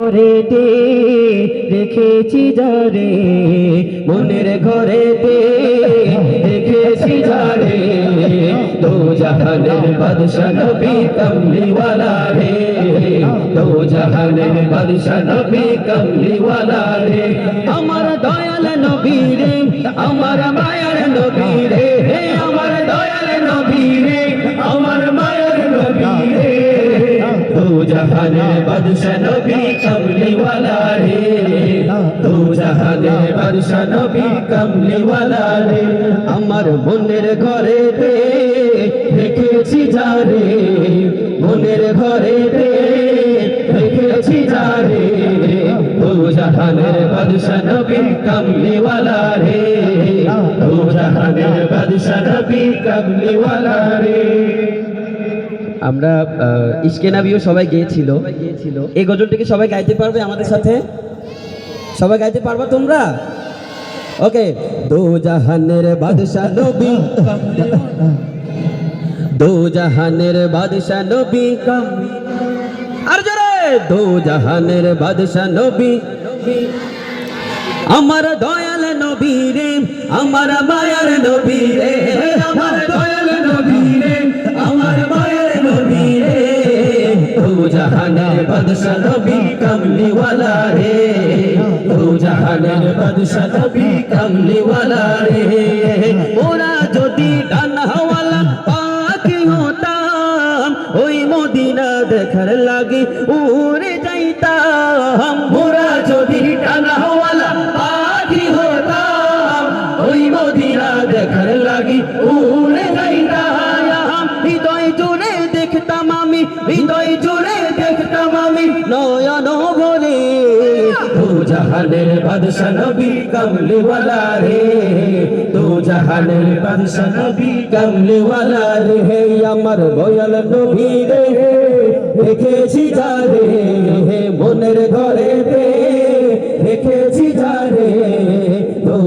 ঘরেতে রেখেছি যারে মনের ঘরেতে রেখেছি যারে দো জাহানের বাদশা নবী কমলিওয়ালা রে দো জাহানের বাদশা নবী কমলিওয়ালা রে। আমার দয়াল নবী রে, আমার মায়ার নবী রে আমার দয়াল নবী জাহানের বাদশা নবী কমলিওয়ালা রে দো জাহানের বাদশা নবী কমলিওয়ালা রে আমার মনের ঘরেতে রেখেছি যারে মনের ঘরেতে রেখেছি যারে দো জাহানের বাদশা নবী কমলিওয়ালা রে দো জাহানের বাদশা নবী কমলিওয়ালা রে আমরা আহ, ইশকে নাবিও সবাই গিয়েছিল। গিয়েছিল এই গজলটিকে সবাই গাইতে পারবে আমাদের সাথে? সবাই গাইতে পারবা তোমরা? ওকে। দো জাহানের বাদশা নবী দো জাহানের বাদশা নবী আর জোরে। দো জাহানের বাদশা নবী। আমার দয়াল নবী রে আমার মায়ার নবী। ও জাহানের বাদশা নবী কমলি ওয়ালা রে। ও জাহানের বাদশা নবী কমলি ওয়ালা রে। ওরা যদি ডানাওয়ালা পাখি হতাম, ওই মদিনা দেখার লাগে উড়ে যাইতাম। ওরা যদি ডানাওয়ালা পাখি হতাম, ওই মদিনা দেখার লাগে উড়ে যাইতাম। হৃদয় জুড়ে দেখতাম আমি, হৃদয় জাহানের বাদশা নবী কমলি ওয়ালা রে। দু জাহানের বাদশা নবী কমলি ওয়ালা রে। আমার বয়াল নবী রে, দেখেছি যারে হে মনের ঘরে